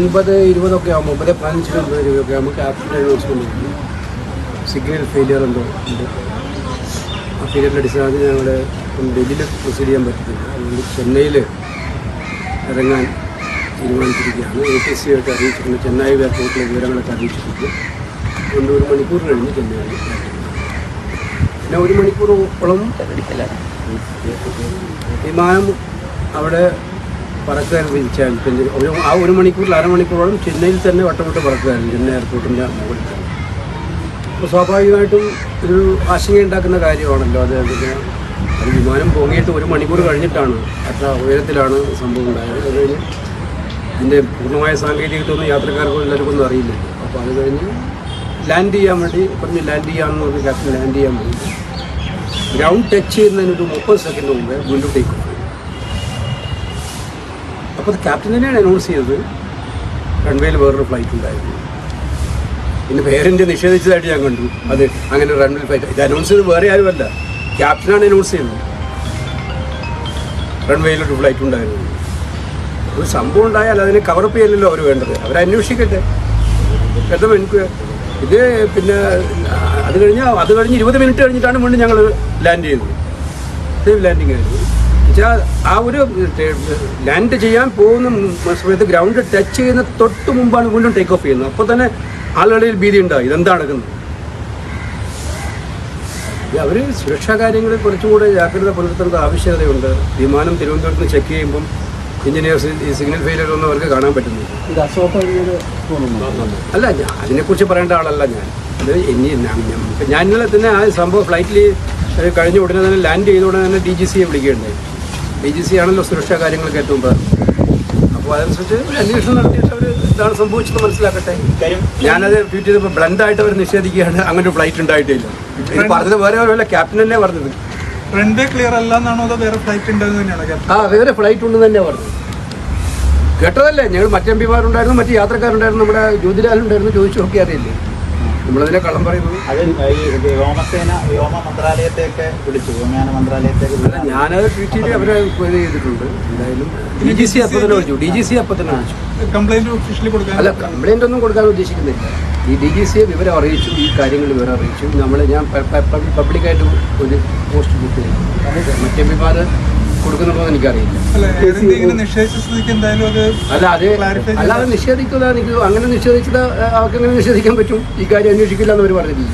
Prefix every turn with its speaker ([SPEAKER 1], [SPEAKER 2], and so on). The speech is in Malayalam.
[SPEAKER 1] ഒൻപത് ഇരുപതൊക്കെ ആകുമ്പോൾ ഒമ്പത് പതിനഞ്ച് ഒമ്പത് രൂപയൊക്കെ ആകുമ്പോൾ ക്യാപ്റ്റന്റെ അനൗൺസ്മെന്റ് സിഗ്നൽ ഫെയിലിയർ ഉണ്ടോ ഉണ്ട്. ആ ഫെയിലിയറിന്റെ അടിസ്ഥാനത്തിൽ ഞങ്ങൾ ഡൽഹിയിൽ പ്രൊസീഡ് ചെയ്യാൻ പറ്റത്തില്ല. അതുകൊണ്ട് ചെന്നൈയിൽ ഇറങ്ങാൻ തീരുമാനിച്ചിരിക്കുകയാണ്. എ ടി സി ആയിട്ട് അറിയിച്ചിട്ടുണ്ട്. ചെന്നൈ എയർപോർട്ടിലെ വിവരങ്ങളൊക്കെ അറിയിച്ചിട്ടുണ്ട്. അതുകൊണ്ട് ഒരു മണിക്കൂർ കഴിഞ്ഞ് ചെന്നൈ പിന്നെ ഒരു മണിക്കൂറോളം വിമാനം അവിടെ വിധിച്ചാൽ പിന്നെ ഒരു ആ ഒരു മണിക്കൂറിൽ അരമണിക്കൂറോളം ചെന്നൈയിൽ തന്നെ വട്ടമിട്ട് പറക്കുകയായിരുന്നു ചെന്നൈ എയർപോർട്ടിന്റെ മുകളിൽ തന്നെ. അപ്പോൾ സ്വാഭാവികമായിട്ടും ഒരു ആശങ്കയുണ്ടാക്കുന്ന കാര്യമാണല്ലോ. അത് പിന്നെ അത് വിമാനം പൊങ്ങിയിട്ട് ഒരു മണിക്കൂർ കഴിഞ്ഞിട്ടാണ് അത്ര ഉയരത്തിലാണ് സംഭവം ഉണ്ടായത്. അത് കഴിഞ്ഞ് ഇതിന്റെ പൂർണമായ സാങ്കേതികത്വമൊന്നും യാത്രക്കാർക്കും എല്ലാവർക്കും ഒന്നും അറിയില്ല. അപ്പോൾ അത് കഴിഞ്ഞ് ലാൻഡ് ചെയ്യാൻ വേണ്ടി പറഞ്ഞ് ലാൻഡ് ചെയ്യാമെന്ന് പറഞ്ഞ് ക്യാപ്റ്റൻ ലാൻഡ് ചെയ്യാൻ വേണ്ടി ഗ്രൗണ്ട് ടച്ച് ചെയ്യുന്നതിന് ഒരു മുപ്പത് സെക്കൻഡ് മുമ്പേ വീണ്ടും ടേക്ക് ഓഫ് അത് ക്യാപ്റ്റൻ തന്നെയാണ് അനൗൺസ് ചെയ്തത്. റൺവേയിൽ വേറൊരു ഫ്ലൈറ്റ് ഉണ്ടായിരുന്നു. പിന്നെ പേരന്റെ നിഷേധിച്ചതായിട്ട് ഞാൻ കണ്ടു. അത് അങ്ങനെ റൺവേയിൽ ഫ്ലൈറ്റ് ഇത് അനൗൺസ് ചെയ്തത് വേറെ ആരുമല്ല. ക്യാപ്റ്റനാണ് അനൗൺസ് ചെയ്തത്. റൺവേയിലൊരു ഫ്ലൈറ്റ് ഉണ്ടായിരുന്നു. ഒരു സംഭവം ഉണ്ടായാൽ അതിനെ കവറപ്പ് ചെയ്യലല്ലോ അവർ വേണ്ടത്. അവരന്വേഷിക്കട്ടെ കേട്ടോ എനിക്ക് ഇത് പിന്നെ അത് കഴിഞ്ഞ് അത് കഴിഞ്ഞ് ഇരുപത് മിനിറ്റ് കഴിഞ്ഞിട്ടാണ് വീണ്ടും ഞങ്ങൾ ലാൻഡ് ചെയ്തത്. സേഫ് ലാൻഡിങ് ആയിരുന്നു. വെച്ചാൽ ആ ഒരു ലാൻഡ് ചെയ്യാൻ പോകുന്ന സമയത്ത് ഗ്രൗണ്ട് ടച്ച് ചെയ്യുന്ന തൊട്ട് മുമ്പാണ് വീണ്ടും ടേക്ക് ഓഫ് ചെയ്യുന്നത്. അപ്പോൾ തന്നെ ആളുകളിൽ ഭീതി ഉണ്ടാവും ഇതെന്താ നടക്കുന്നത് അവർ സുരക്ഷാ കാര്യങ്ങളിൽ കുറച്ചുകൂടെ ജാഗ്രത പുലർത്തേണ്ട ആവശ്യകതയുണ്ട്. വിമാനം തിരുവനന്തപുരത്ത് നിന്ന് ചെക്ക് ചെയ്യുമ്പം എഞ്ചിനീയേഴ്സ് ഈ സിഗ്നൽ ഫെയിലിയർ ഒന്നും അവർക്ക് കാണാൻ പറ്റുന്നില്ല. അല്ല ഞാൻ അതിനെക്കുറിച്ച് പറയേണ്ട ആളല്ല ഞാൻ. അത് ഇനി ഞാൻ ഇന്നലെ തന്നെ ആ സംഭവം ഫ്ലൈറ്റിൽ കഴിഞ്ഞ ഉടനെ തന്നെ ലാൻഡ് ചെയ്ത ഉടനെ തന്നെ ഡി ജി സിയെ വിളിക്കുകയുണ്ടായി. ഡി ജി സി ആണല്ലോ സുരക്ഷാ കാര്യങ്ങൾക്ക് ഏറ്റവും പ്രധാനം അപ്പോൾ അതനുസരിച്ച് ഒരു അന്വേഷണം നടത്തിയിട്ട് അവർ എന്താണ് സംഭവിച്ചത് മനസ്സിലാക്കട്ടെ. ഞാനത് ട്വീറ്റ് ചെയ്തപ്പോൾ ബ്ലണ്ടായിട്ട് അവർ നിഷേധിക്കുകയാണ്. അങ്ങനെ ഒരു ഫ്ലൈറ്റ് ഉണ്ടായിട്ടില്ല. ഇത് പറഞ്ഞത് വേറെ വല്ല ക്യാപ്റ്റൻ തന്നെ പറഞ്ഞത്?
[SPEAKER 2] റൺവേ ക്ലിയർ അല്ല എന്നാണോ അതോ വേറെ ഫ്ലൈറ്റ് ഉണ്ടെന്ന് തന്നെയാണ്
[SPEAKER 1] ആ വേറെ ഫ്ലൈറ്റ് ഉണ്ടെന്ന് തന്നെ പറഞ്ഞത്. കേട്ടതല്ലേ? ഞങ്ങൾ മറ്റ് എം പിമാരുണ്ടായിരുന്നു മറ്റ് യാത്രക്കാരുണ്ടായിരുന്നു നമ്മുടെ ജ്യോതിലാലുണ്ടായിരുന്നു ചോദിച്ചു നോക്കി അറിയില്ലേ നമ്മളതിനെ കള്ളം പറയുന്നത്?
[SPEAKER 3] അത് ഈ വ്യോമസേന വ്യോമ മന്ത്രാലയത്തെയൊക്കെ വിളിച്ചു വ്യോമയാന മന്ത്രാലയത്തേക്ക്
[SPEAKER 1] വിളിച്ചു. ഞാനത് ട്വീറ്റ് ചെയ്ത് അവരെ ഇത് ചെയ്തിട്ടുണ്ട്. എന്തായാലും ഡി ജി സി അപ്പം തന്നെ വിളിച്ചു. ഡി ജി സി അപ്പം തന്നെ വിളിച്ചു.
[SPEAKER 2] കംപ്ലൈന്റ് ഒഫീഷ്യലി കൊടുക്കാൻ
[SPEAKER 1] അല്ല കംപ്ലൈന്റ് ഒന്നും കൊടുക്കാൻ ഉദ്ദേശിക്കുന്നില്ല. ഈ ഡി ജി സിയെ വിവരം അറിയിച്ചു ഈ കാര്യങ്ങൾ വിവരം അറിയിച്ചു. നമ്മൾ ഞാൻ പബ്ലിക്കായിട്ട് ഒരു പോസ്റ്റ് ബുക്ക് ചെയ്തു. മറ്റേ വിമാന കൊടുക്കുന്നുണ്ടോ എന്ന് എനിക്കറിയില്ല.
[SPEAKER 2] അല്ല അത്
[SPEAKER 1] അല്ലാതെ നിഷേധിക്കുന്ന എനിക്ക് അങ്ങനെ നിഷേധിച്ചത് അവർക്ക് അങ്ങനെ നിഷേധിക്കാൻ പറ്റും? ഈ കാര്യം അന്വേഷിക്കില്ല എന്ന് അവർ പറഞ്ഞിട്ടില്ല.